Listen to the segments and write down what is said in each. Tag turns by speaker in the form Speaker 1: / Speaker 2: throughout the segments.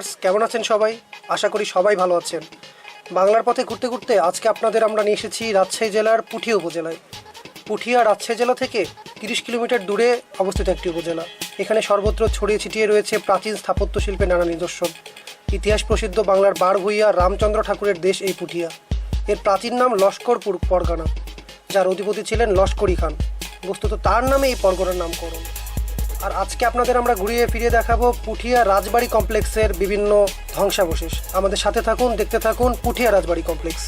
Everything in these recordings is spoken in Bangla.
Speaker 1: ভিউয়ার্স, কেমন আছেন সবাই? আশা করি সবাই ভালো আছেন। বাংলার পথে ঘুরতে ঘুরতে আজকে আপনাদের আমরা নিয়ে এসেছি রাজশাহী জেলার পুঠিয়া উপজেলায়। পুঠিয়া রাজশাহী জেলা থেকে তিরিশ কিলোমিটার দূরে অবস্থিত একটি উপজেলা। এখানে সর্বত্র ছড়িয়ে ছিটিয়ে রয়েছে প্রাচীন স্থাপত্য শিল্পের নানা নিদর্শন ইতিহাস প্রসিদ্ধ বাংলার বার রামচন্দ্র ঠাকুরের দেশ এই পুঠিয়া। এর প্রাচীন নাম লস্করপুর পরগনা, যার অধিপতি ছিলেন লস্করি খান। বস্তুত তার নামে এই পরগনার নামকরণ। আর আজকে আপনাদের আমরা ঘুরিয়ে ফিরিয়ে দেখাবো পুঠিয়া রাজবাড়ি কমপ্লেক্সের বিভিন্ন ধ্বংসাবশেষ। আমাদের সাথে থাকুন, দেখতে থাকুন পুঠিয়া রাজবাড়ি কমপ্লেক্স।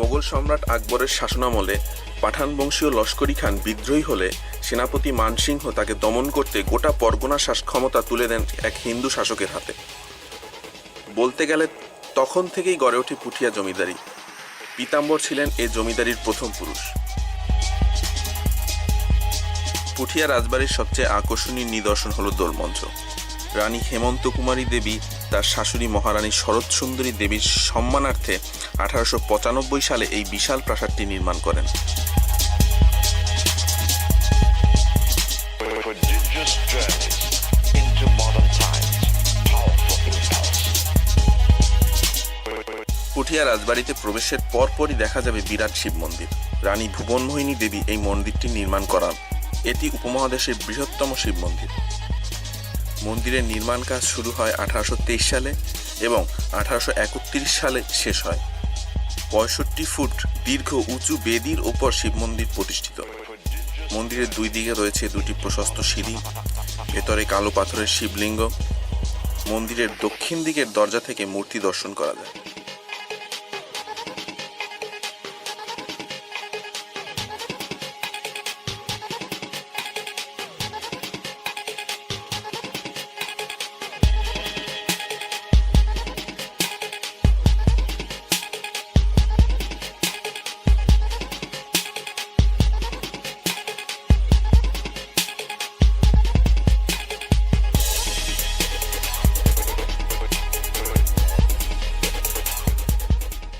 Speaker 2: মোগল সম্রাট আকবরের শাসনামলে পাঠান বংশীয় লস্করি খান বিদ্রোহী হলে সেনাপতি মানসিংহ তাকে দমন করতে গোটা পরগনা শাস ক্ষমতা তুলে দেন এক হিন্দু শাসকের হাতে। বলতে গেলে তখন থেকেই গড়ে ওঠে পুঠিয়া জমিদারি। পীতাম্বর ছিলেন এ জমিদারির প্রথম পুরুষ। পুঠিয়া রাজবাড়ির সবচেয়ে আকর্ষণীয় নিদর্শন হলো দোলমঞ্চ। রানী হেমন্ত কুমারী দেবী তার শাশুড়ি মহারানী শরৎ সুন্দরী দেবীর সম্মানার্থে আঠারোশো পঁচানব্বই সালে এই বিশাল প্রাসাদটি নির্মাণ করেন. পুঠিয়া রাজবাড়িতে প্রবেশের পরপরই দেখা যাবে বিরাট শিব মন্দির। রানী ভুবনমোহিনী দেবী এই মন্দিরটি নির্মাণ করান। এটি উপমহাদেশের বৃহত্তম শিব মন্দির। মন্দিরের নির্মাণ কাজ শুরু হয় আঠারোশো তেইশ সালে এবং আঠারোশো একত্রিশ সালে শেষ হয়। পঁয়ষট্টি ফুট দীর্ঘ উঁচু বেদির ওপর শিব মন্দির প্রতিষ্ঠিত। মন্দিরের দুই দিকে রয়েছে দুটি প্রশস্ত সিঁড়ি, ভেতরে কালো পাথরের শিবলিঙ্গ। মন্দিরের দক্ষিণ দিকের দরজা থেকে মূর্তি দর্শন করা যায়।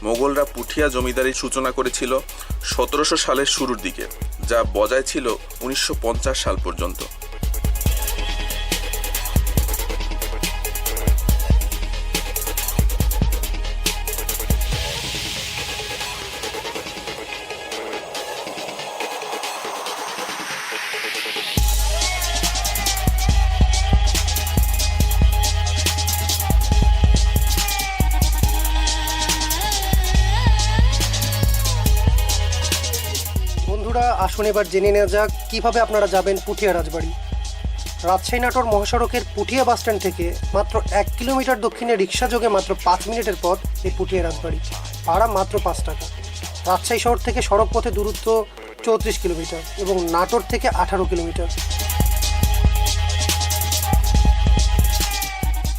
Speaker 2: মোগলরা পুঠিয়া জমিদারির সূচনা করেছিল সতেরোশো সালের শুরুর দিকে, যা বজায় ছিল উনিশশো পঞ্চাশ সাল পর্যন্ত।
Speaker 1: বন্ধুরা, আসুন এবার জেনে নেওয়া যাক কীভাবে আপনারা যাবেন পুঠিয়া রাজবাড়ি। রাজশাহী নাটোর মহাসড়কের পুঠিয়া বাসস্ট্যান্ড থেকে মাত্র এক কিলোমিটার দক্ষিণে রিক্সা যোগে মাত্র পাঁচ মিনিটের পথ এই পুঠিয়া রাজবাড়ি। ভাড়া মাত্র পাঁচ টাকা। রাজশাহী শহর থেকে সড়ক পথে দূরত্ব চৌত্রিশ কিলোমিটার এবং নাটোর থেকে আঠারো কিলোমিটার।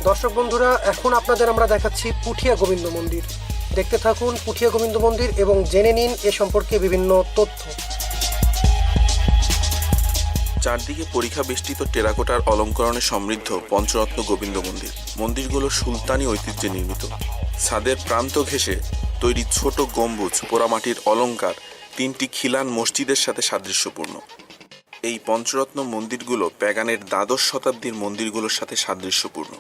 Speaker 1: দর্শক বন্ধুরা, এখন আপনাদের আমরা দেখাচ্ছি পুঠিয়া গোবিন্দ মন্দির। দেখতে থাকুন পুঠিয়া গোবিন্দ মন্দির এবং জেনে নিন এ সম্পর্কে বিভিন্ন তথ্য।
Speaker 2: চারদিকে পরীক্ষা বেষ্টিত টেরাকোটার অলঙ্করণে সমৃদ্ধ পঞ্চরত্ন গোবিন্দ মন্দির। মন্দিরগুলো সুলতানি ঐতিহ্যে নির্মিত। ছাদের প্রান্ত ঘেঁষে তৈরি ছোট গম্বুজ, পোড়ামাটির অলঙ্কার, তিনটি খিলান মসজিদের সাথে সাদৃশ্যপূর্ণ। এই পঞ্চরত্ন মন্দিরগুলো প্যাগানের দ্বাদশ শতাব্দীর মন্দিরগুলোর সাথে সাদৃশ্যপূর্ণ।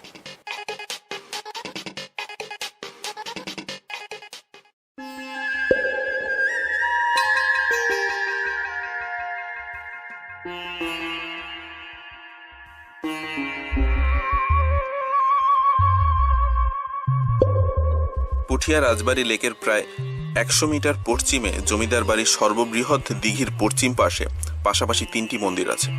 Speaker 2: পুঠিয়া রাজবাড়ি লেকের প্রায় একশো মিটার পশ্চিমে জমিদার বাড়ির সর্ববৃহৎ দিঘির পশ্চিম পাশে পাশাপাশি তিনটি মন্দির আছে।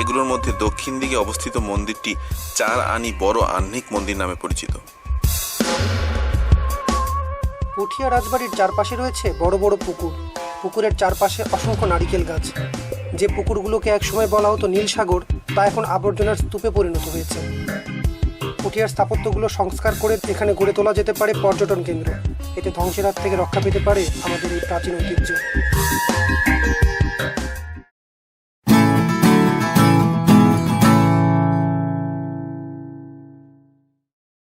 Speaker 2: এগুলোর মধ্যে দক্ষিণ দিকে অবস্থিত মন্দিরটি চার আনি বড় আহ্নিক মন্দির নামে পরিচিত।
Speaker 1: পুঠিয়া রাজবাড়ির চারপাশে রয়েছে বড় বড় পুকুর। পুকুরের চারপাশে অসংখ্য নারিকেল গাছ। যে পুকুরগুলোকে একসময় বলা হতো নীল সাগর, তা এখন আবর্জনার স্তূপে পরিণত হয়েছে। পুঠিয়ার স্থাপত্যগুলো সংস্কার করে এখানে গড়ে তোলা যেতে পারে পর্যটন কেন্দ্র। এতে ধ্বংসের হাত থেকে রক্ষা পেতে পারে আমাদের এই প্রাচীন ঐতিহ্য।